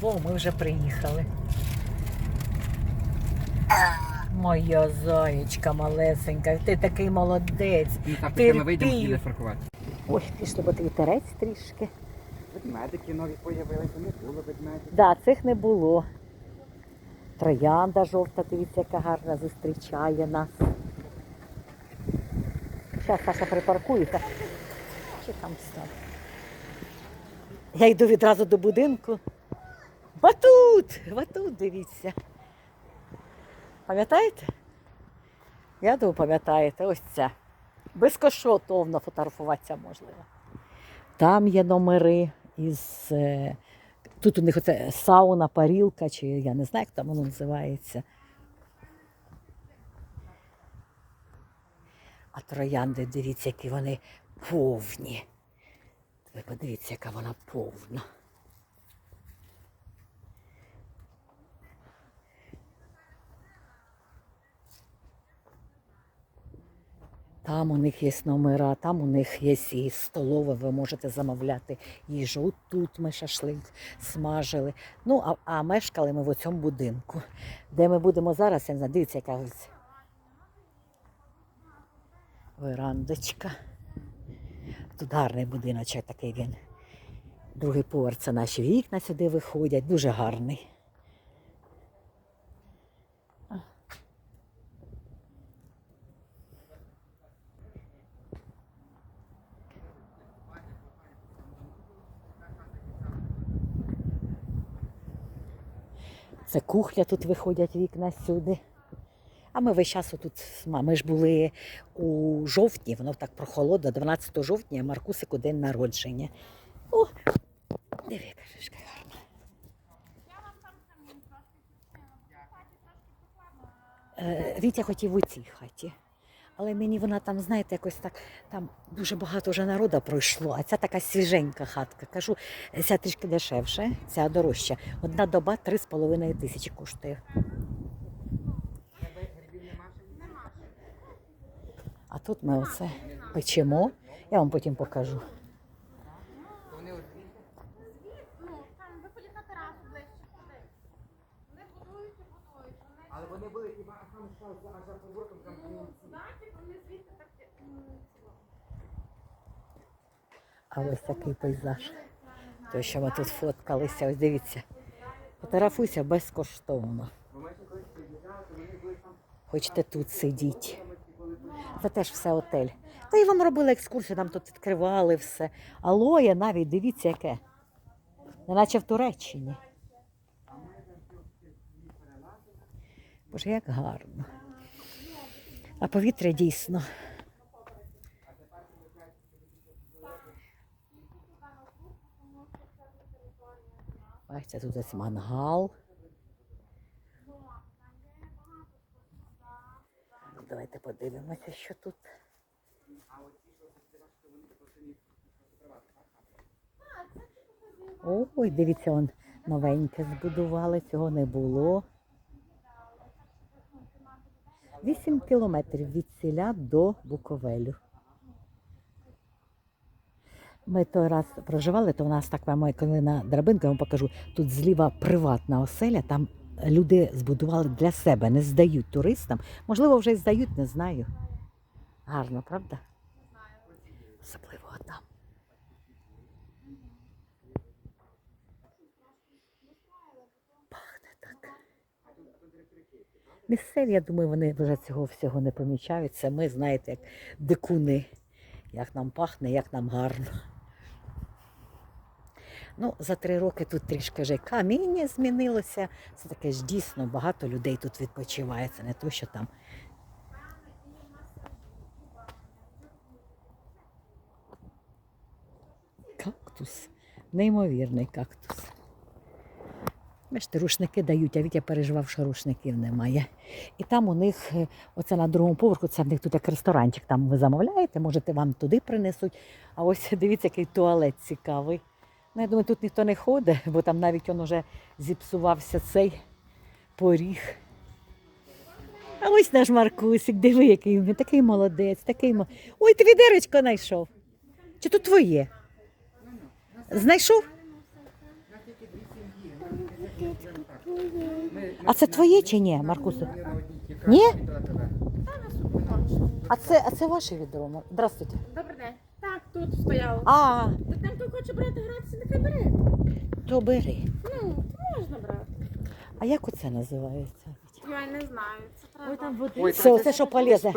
Во, ми вже приїхали. Моя заєчка малесенька, ти такий молодець. Ну так, поки ми вийдемо, їде фаркувати. Ой, пішли, бо ти вітерець трішки. Ведмедики нові появилися, не було ведмедиків. Да, цих не було. Троянда жовта, дивіться, яка гарна зустрічає нас. Зараз Саша припаркується. Чи там став? Я йду відразу до будинку. Батут! Батут, дивіться. Пам'ятаєте? Я думаю, пам'ятаєте, ось це. Безкоштовно фотографуватися можливо. Там є номери із. е, Тут у них оце сауна, парілка, чи я не знаю, як там воно називається. А троянди, дивіться, які вони повні. Ви подивіться, яка вона повна. Там у них є номера, там у них є і столове, ви можете замовляти їжу. От Тут ми шашлик смажили. Ну, а, а мешкали ми в цьому будинку. Де ми будемо зараз, я не знаю, дивіться, яка ось верандочка. Тут гарний будиночок такий він. Другий поверх це наші вікна сюди виходять. Дуже гарний. Це кухня, тут виходять вікна сюди. А ми весь час тут, ми ж були у жовтні, воно так прохолодно, 12 жовтня, Маркусику день народження. О, диви, кажеш, яка гарна. Е, Вітя хотів у цій хаті. Але мені вона там, знаєте, якось так, там дуже багато вже народу пройшло, а ця така свіженька хатка. Кажу, ця трішки дешевше, ця дорожча. Одна доба 3,5 тисячі коштує. А тут ми оце печемо. Я вам потім покажу. Вони одні. Ну, там виходять на терасу ближче туди. Вони будують і будують. Вони Але вони були хіба а там став аж за поворотом там ну, камінці. знаєте, вони звідти так м, цього. А ось такий пейзаж. То, що ми тут фоткалися, ось дивіться. Фотографуйся безкоштовно. Хочете тут тут. Це теж все отель. Та й вам робили екскурсію, нам тут відкривали все. Алоє навіть, дивіться, яке. Неначе в Туреччині. Боже, як гарно. А повітря дійсно. Бачите, тут ось мангал. Давайте подивимося, що тут. Ой, дивіться, он новеньке збудували, цього не було. Вісім кілометрів від селя до Буковелю. Ми той раз проживали, то в нас так вам, коли на драбинку, я вам покажу, тут зліва приватна оселя, там люди збудували для себе, не здають туристам. Можливо, вже й здають, не знаю. Гарно, правда? Особливо там. Пахне так. Місцеві, я думаю, вони вже цього всього не помічають. Це ми, знаєте, як дикуни, як нам пахне, як нам гарно. Ну, за три роки тут трішки вже каміння змінилося. Це таке ж дійсно багато людей тут відпочиває. Це не то, що там. Кактус. Неймовірний кактус. Бачите, рушники дають, а Вітя переживав, що рушників немає. І там у них, е, оце на другому поверху, це в них тут як ресторанчик. Там ви замовляєте, можете вам туди принесуть. А ось дивіться, який туалет цікавий. Ну, я думаю, тут ніхто не ходить, бо там навіть він уже зіпсувався цей поріг. А ось наш Маркусик, диви, який він, такий молодець, такий мо- Ой, ти відеречко знайшов. Чи тут твоє? Знайшов? А це твоє чи ні, Маркусе? Ні? А це, а це ваше відро? Мар- Здравствуйте. Добрий день. Так, тут стояло. А, Та там, хто хоче брати гратися, нехай бере. то бери. Ну, можна брати. А як оце називається? Я не знаю. Це треба. Ой, Це це- оце, що полезе.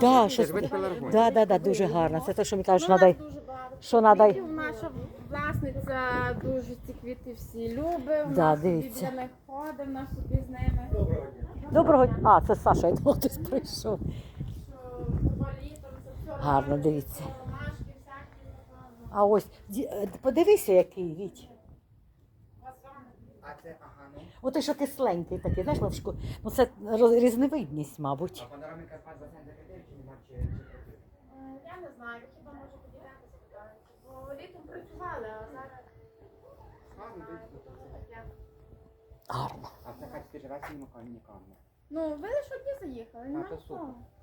Да, Це щось ж вид таке. Да, да, да, дуже гарно. Це те, що мені кажуть, Ну, що у нас надай. дуже багато що надай- квітів. Наша власниця дуже ці квіти всі любить. Да, дивіться. біля них ходить, нас собі з ними. Доброго дня. А, це Саша, я думала, хтось прийшов. Що фаворитом, це все Гарно, дивіться. А ось, е, подивися, який віть. А це, ага, ну. Ото що кисленький такий, знаєш, Левшку? Ну це різновидність, мабуть. А панорамний Карпат за 79 чи нема, чи- Е, Я не знаю, хіба може спитається. Бо літом працювали, а зараз Гарно. Гарно. А це хатські живе сімо нікому. Ну, ви лише одні заїхали, нема.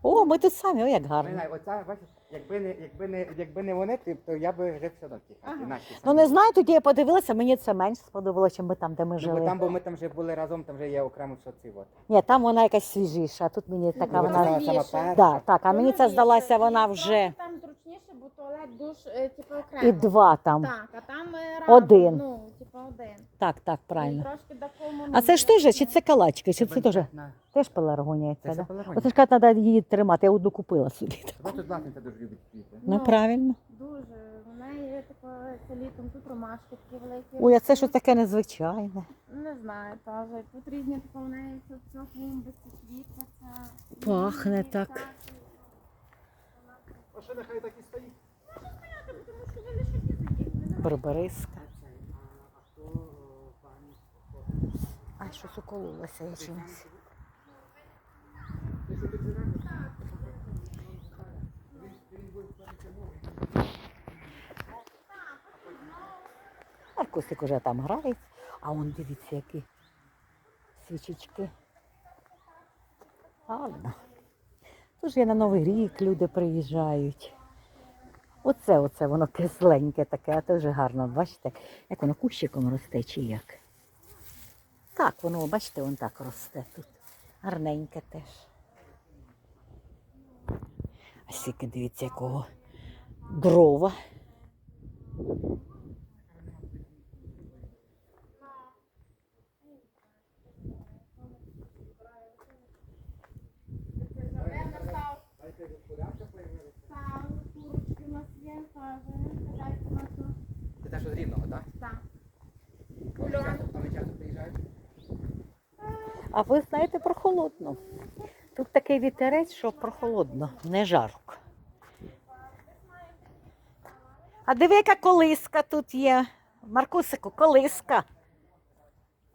О, ми тут самі, о, як Не гарно. знаю, оця, бачиш, якби не, якби не, якби не вони, то- то я би жив все одно в тій хаті. Ага. нашій Ну самій. не знаю, тоді я подивилася, мені це менш сподобалося, ніж там, де ми Ну, бо жили. там, бо ми там вже були разом, там вже є окремо що ці от. Ні, там вона якась свіжіша, а тут мені така вона. вона- сама новіша. перша. Да, так, а мені це здалася вона вже Там зручніше, бо туалет душ, е, типу, окремо. і два там. Так, а там е, Один. ну, один. Так, так, правильно. трошки до. А це ж теж, чи це калачки, чи це теж? Теж пеларгонія Це ця, да? пеларгонія. Оце ж кажуть, треба її тримати, я одну купила собі. Ось власниця дуже любить квіти. Ну, правильно. Дуже. У неї є таке це літом, тут ромашки такі великі. Ой, а це що таке незвичайне. Не знаю, теж. Тут різні таке в неї тут все клумби, ці квіти, це. Пахне різні так. А що нехай так і стоїть? Може стояти, тому що ви лише одні заїхали. Барбариска. Ай, щось укололося я чимось. Аркусик уже там грає, а он дивіться, які свічечки. Ладно. Тож є на Новий рік люди приїжджають. Оце, оце воно кисленьке таке, а теж гарно. Бачите, як воно кущиком росте чи як. Так, воно, бачите, воно так росте тут. Гарненьке теж. А скільки дивіться, якого дрова. Наверно, став. Став, курочки у нас є, теж. Хазяйка наша. Це те, що з рівного, так? Так. Вони часто- Вони часто приїжджають. А ви знаєте про холодну. Тут такий вітерець, що прохолодно, не жарко. А диви, яка колиска тут є. Маркусику, колиска.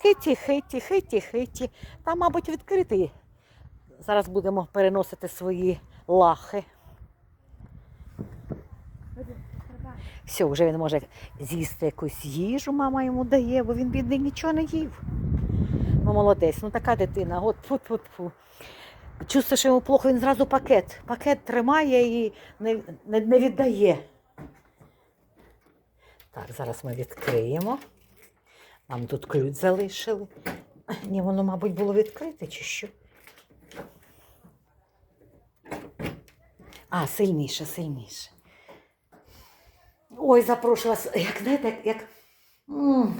Хиті, хиті, хиті, хиті. Там, мабуть, відкритий. Зараз будемо переносити свої лахи. Все, вже він може з'їсти якусь їжу, мама йому дає, бо він бідний нічого не їв. Ну, молодець, ну така дитина, от фу фу фу що йому плохо, він зразу пакет. Пакет тримає і не, не, не віддає. Так, зараз ми відкриємо. Нам тут ключ залишили. Ні, воно, мабуть, було відкрите чи що. А, сильніше, сильніше. Ой, запрошую вас, як знаєте, як, як,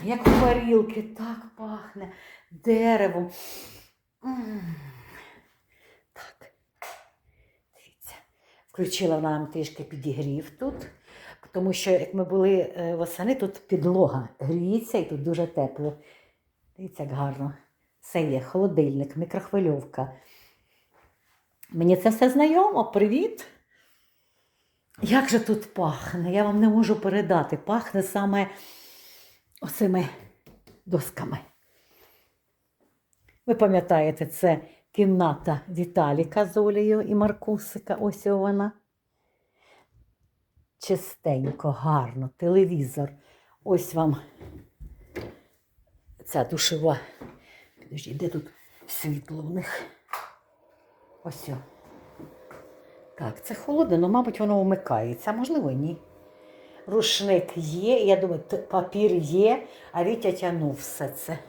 як в парілки, так пахне деревом. Так. Дивіться. Включила нам трішки підігрів тут, тому що як ми були е, восени, тут підлога гріється і тут дуже тепло. Дивіться, як гарно. Все є, холодильник, мікрохвильовка. Мені це все знайомо. Привіт! Як же тут пахне? Я вам не можу передати. Пахне саме оцими досками. Ви пам'ятаєте, це кімната Віталіка з Олею і Маркусика. Ось вона. Чистенько, гарно, телевізор. Ось вам ця душева. Підожди, де тут світло в них? Ось. о. Так, це холодно, але, мабуть, воно вмикається, можливо, ні. Рушник є, я думаю, папір є, а Вітя тягнув все це.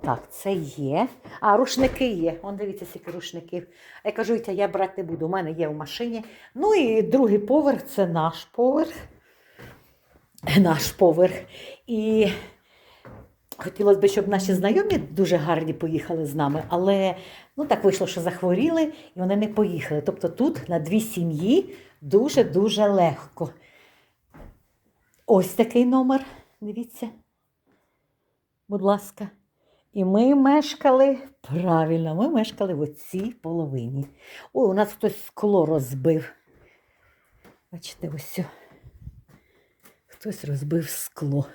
Так, це є. А, рушники є. Он дивіться, скільки рушників. Я кажу, Вітя, я брати буду, у мене є в машині. Ну і другий поверх це наш поверх. Наш поверх. І хотілося б, щоб наші знайомі дуже гарні поїхали з нами, але ну, так вийшло, що захворіли і вони не поїхали. Тобто тут на дві сім'ї дуже-дуже легко. Ось такий номер. Дивіться. Будь ласка. І ми мешкали правильно, ми мешкали в оцій половині. Ой, у нас хтось скло розбив. Бачите, ось. Хтось розбив скло.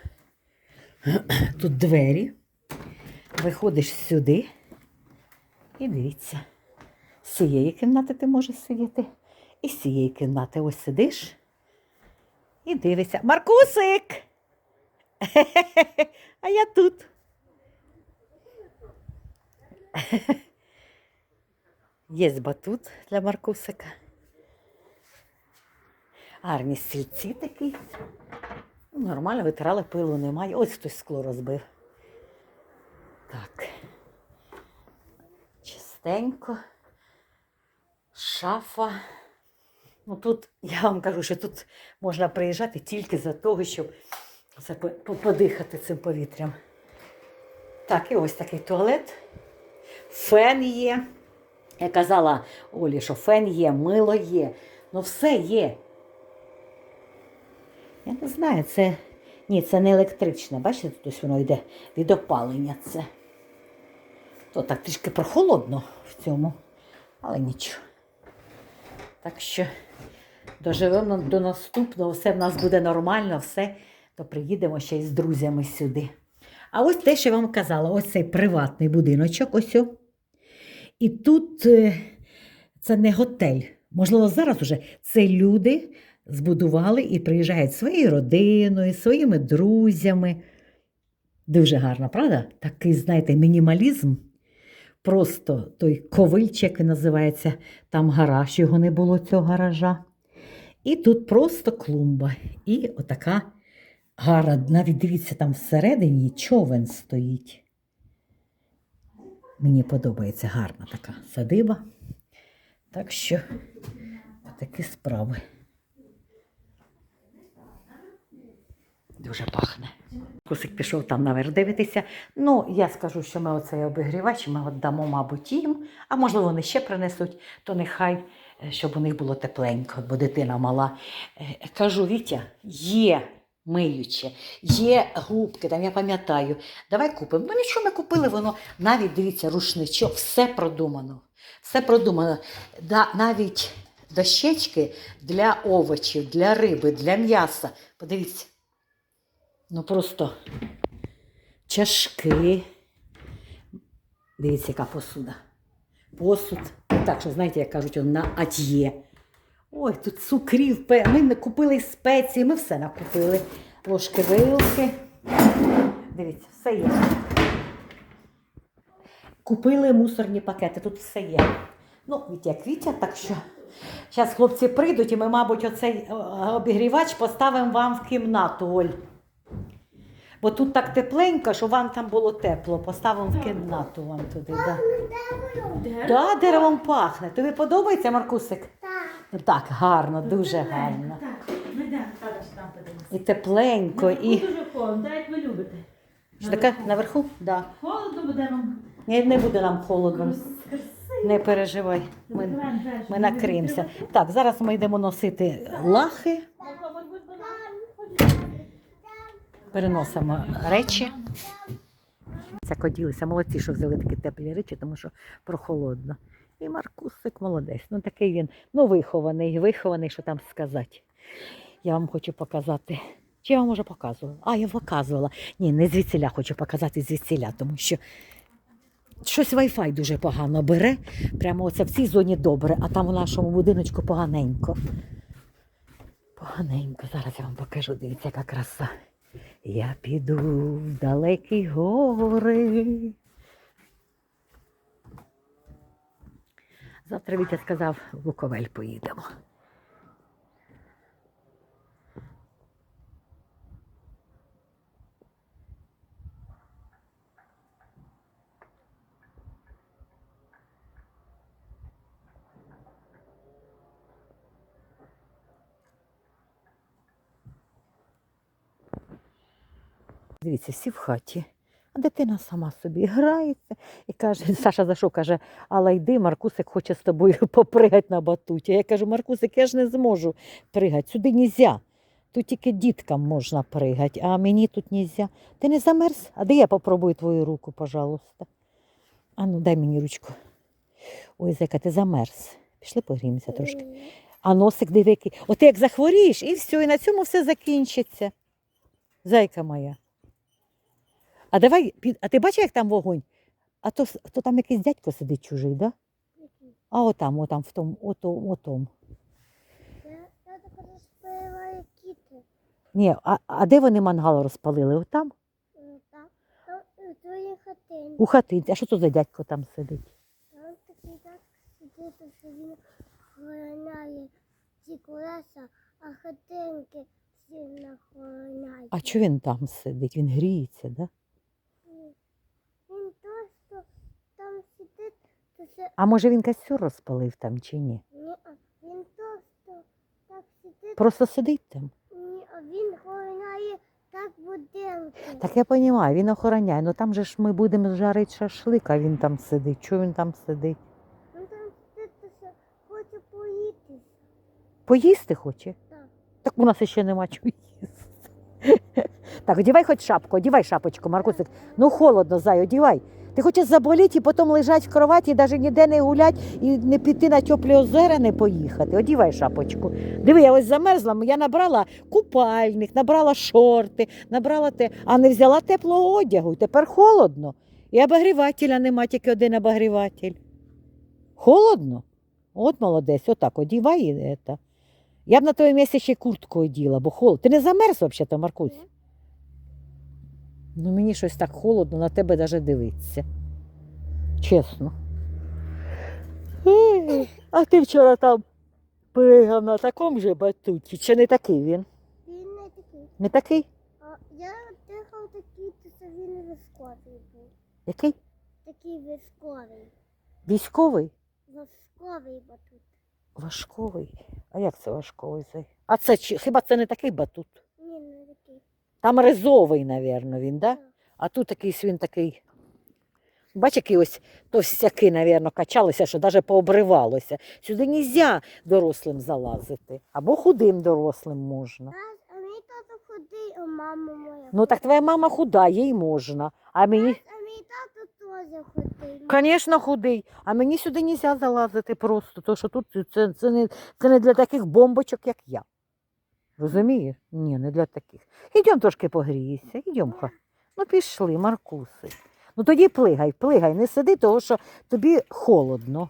Тут двері. Виходиш сюди. І дивіться. З цієї кімнати ти можеш сидіти. І з цієї кімнати ось сидиш. І дивишся. Маркусик! А я тут. Є батут для Маркусика. Гарні стільці такі. Ну, Нормально витирали, пилу немає. Ось хтось скло розбив. Так. Чистенько. Шафа. Ну тут, я вам кажу, що тут можна приїжджати тільки за того, щоб подихати цим повітрям. Так, і ось такий туалет. Фен є. Я казала Олі, що фен є, мило є. Ну все є. Я не знаю, це. Ні, це не електричне. Бачите, тут ось воно йде від опалення це. То так трішки прохолодно в цьому, але нічого. Так що доживемо до наступного, все в нас буде нормально, все, то приїдемо ще й з друзями сюди. А ось те, що я вам казала, ось цей приватний будиночок, ось. І тут е, це не готель. Можливо, зараз уже це люди збудували і приїжджають своєю родиною, своїми друзями. Дуже гарно, правда? Такий, знаєте, мінімалізм. Просто той ковильчик називається, там гараж, його не було цього гаража. І тут просто клумба. І отака гара. Навіть дивіться, там всередині човен стоїть. Мені подобається гарна така садиба. Так що такі справи. Дуже пахне. Кусик пішов там наверх дивитися. Ну, я скажу, що ми оцей обігрівач ми віддамо, мабуть, їм, а можливо, вони ще принесуть, то нехай, е, щоб у них було тепленько, бо дитина мала. Е, Кажу, Вітя, є миюче, є губки, там я пам'ятаю. Давай купимо. Ну нічого ми купили, воно навіть дивіться, рушничок, все продумано. Все продумано. Да, навіть дощечки для овочів, для риби, для м'яса. Подивіться. Ну просто чашки. Дивіться, яка посуда. Посуд. Так що, знаєте, як кажуть, на ат'є. Ой, тут цукрів. Ми не купили спеції, ми все накупили. Ложки, вилки. Дивіться, все є. Купили мусорні пакети, тут все є. Ну, Вітя, як Вітя, так що. Зараз хлопці прийдуть і ми, мабуть, оцей е, обігрівач поставимо вам в кімнату, Оль. Бо тут так тепленько, що вам там було тепло. Поставимо в кімнату вам туди. Да. Деревом пахне. Тобі подобається, Маркусик? Ну так, гарно, дуже гарно. Так, ми йдемо, Тадаш, там подивимося. І тепленько, і. Дуже холодно, так як ви любите. Що таке наверху? Да. Холодно буде вам. Ні, не буде нам холодно. Не переживай. Ми, двері, ми щоб накриємося. Так, зараз ми йдемо носити лахи, переносимо речі. Це коділися, молодці, що взяли такі теплі речі, тому що прохолодно. І Маркусик молодець. Ну такий він ну, вихований, вихований, що там сказати. Я вам хочу показати. Чи я вам вже показувала? А, я показувала. Ні, не звідсіля хочу показати звідсіля, тому що щось Wi-Fi дуже погано бере. Прямо оце в цій зоні добре, а там у нашому будиночку поганенько. Поганенько. Зараз я вам покажу. Дивіться, яка краса. Я піду в далекі гори. Завтра Вітя сказав, в Луковель поїдемо. Дивіться, всі в хаті. А дитина сама собі грається і каже, Саша зайшов, каже, Алла йди, Маркусик хоче з тобою попригати на батуті. Я кажу, Маркусик, я ж не зможу пригати. Сюди нельзя. Тут тільки діткам можна пригати, а мені тут нельзя. Ти не замерз? А де я попробую твою руку, пожалуйста? А ну дай мені ручку. Ой, зайка, ти замерз. Пішли погріємося трошки. А носик диви який. От як захворієш, і все, і на цьому все закінчиться. Зайка моя. А давай, під- а ти бачиш, як там вогонь? А то, то там якийсь дядько сидить чужий, да? А отам, отам, в тому, отом, отом. Я, так розпиваю кіти. Ні, а, а де вони мангал розпалили? Отам? Е, там у твоїй хатині. У хатинці. А що то за дядько там сидить? Там такий так сидить, що він охороняє ці колеса, а хатинки всі не. А чого він там сидить? Він гріється, да? Ні. Він просто там сидить, то це А може він костер розпалив там чи ні? ні, він просто так сидить, Просто сидить там. ні, а він охороняє так будинки. Так я розумію, він охороняє. Ну там же ж ми будемо жарити шашлик, а він там сидить. Чого він там сидить? Він там сидить, що хоче поїтися. Поїсти хоче? Так. Так у нас ще нема чого. Так, одівай хоч шапку, одівай шапочку, Маркусик. Ну холодно, зай, одівай. Ти хочеш заболіти і потім лежати в кроваті, навіть ніде не гулять і не піти на теплі озера, не поїхати. Одівай шапочку. Диви, я ось замерзла, я набрала купальник, набрала шорти, набрала те, а не взяла теплого одягу. Тепер холодно. І обогрівателя нема, тільки один обогріватель. Холодно? От молодець, отак, одівай це. Я б на твоєму місці ще куртку оділа, бо холодно. Ти не замерз взагалі, Маркусь? Ну мені щось так холодно на тебе навіть дивитися. Чесно. А ти вчора там пригав на такому же батуті. Чи не такий він? Він не такий. Не такий? А я дихав такий, то він військовий був. Який? Такий військовий. Військовий? Військовий батут. Важковий. А як це важковий? цей? А це чи- хіба це не такий батут? Такий. Там резовий, напевно, він, да? А тут якийсь він такий. Бач, який ось товстяки, напевно, качалися, що навіть пообривалося. Сюди не можна дорослим залазити. Або худим дорослим можна. А мій тато худий, а мама моя. Ну так твоя мама худа, їй можна. А мені, А мій тато теж худий. звісно, худий. А мені сюди не можна залазити просто, тому що тут це, це, не, це не для таких бомбочок, як я. Розумієш? Ні, не для таких. Ідемо трошки погрієшся, ідемо. Ну пішли, Маркуси. Ну тоді плигай, плигай, не сиди, тому що тобі холодно.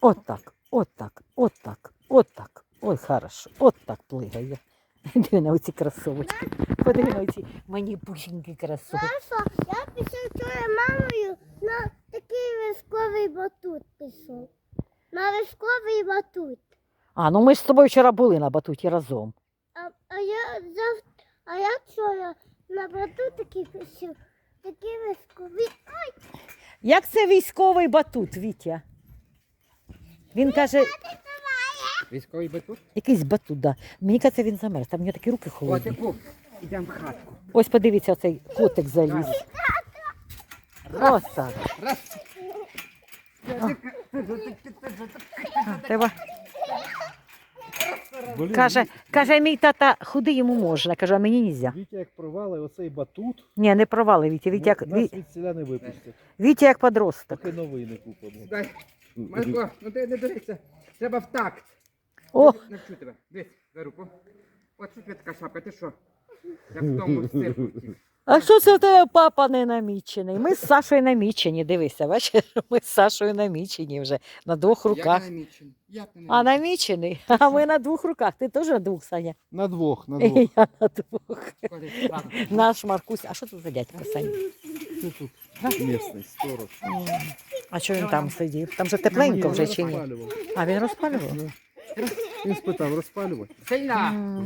От так, от так, от так, от так. Ой, хорошо, от так плигає. Диви на оці кросовочки. Подиви на оці мені бусінькі кросовочки. Знаєш що, я пішов вчора мамою на такий військовий батут пішов. На військовий батут. А, ну ми ж з тобою вчора були на батуті разом. А, а я зав... а я вчора на батут такий пішов. Такий військовий. Як це військовий батут, Вітя? Він каже, Військовий батут? якийсь батут, да. Мені каже, він замерз, там у нього такі руки холодні. Котику, ідемо в хатку. Ось подивіться, оцей котик заліз. Ось так. Раз. Треба. Каже, каже, мій тата худий йому можна. Каже, а мені нельзя. Вітя як провали оцей батут, Ні, не провали, Вітя. Вітя як, нас Ві- від селя не випустять. Вітя як подросток. Поки новий не купимо. Дай. Марко, ну ти не дивися. Треба в такт. О, Навчу тебе. Дивись, за руку. От що така шапка, ти що? Як в тому цирку. А що це в тебе папа не намічений? Ми з Сашою намічені, дивися, бачиш, ми з Сашою намічені вже на двох руках. не намічений. Як не А намічений? намічений? А ми на двох руках. Ти теж на двох, Саня? На двох, на І двох. я на двох. Наш Маркусь. А що тут за дядько, Саня? Це тут місний сторож. А що він там сидів? Там же тепленько вже чи ні? Розпалював. А він розпалював? Він спитав, розпалювати? Сильно.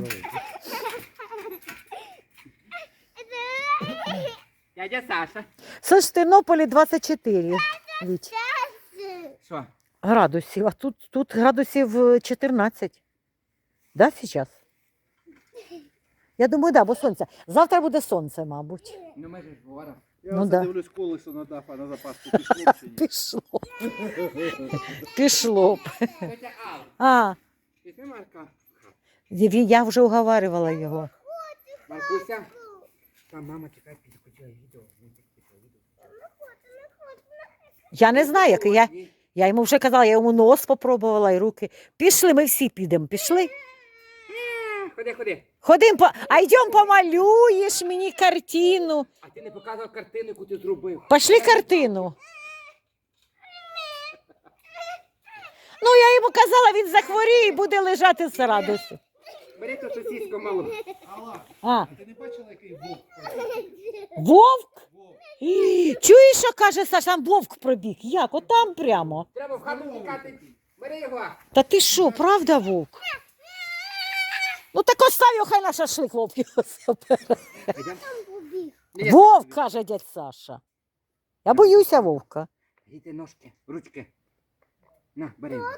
Дядя Саша. Ж в Тернополі 24 Віть, Що? градусів, а тут, тут градусів е, 14. Да, зараз? Я думаю, да, бо сонце. Завтра буде сонце, мабуть. Ну ми ж горах. Я Ну да. дивлюсь колесо на дафа на запаску пішло чи ні. Пішло. Пішло б. Тетя Алла, А, візьми Марка. він- я вже уговарювала його. Маркуся. Там мама чекає, відео. Він так пішло відео. Я не знаю, як я, я йому вже казала, я йому нос попробувала і руки. Пішли, ми всі підемо. Пішли. Ходи, ходи. Ходим, по... а йдем помалюєш мені картину. А ти не показував картину, яку ти зробив. Пошли картину. Ну, я йому казала, він захворіє і буде лежати з радості. Бери ту сосиску малу. Алла, А, ти не бачила, який вовк? вовк? Вовк. Ій, Чуєш, що каже Саша, там вовк пробіг. Як? Отам прямо. Треба в хату тікати. Бери його. Та ти що, правда, вовк? Ну так остав його, хай на шашлик вовк його забере. Йдем. Вовк, каже дядь Саша. Я боюся вовка. Гійте ножки, ручки. На, бери. його.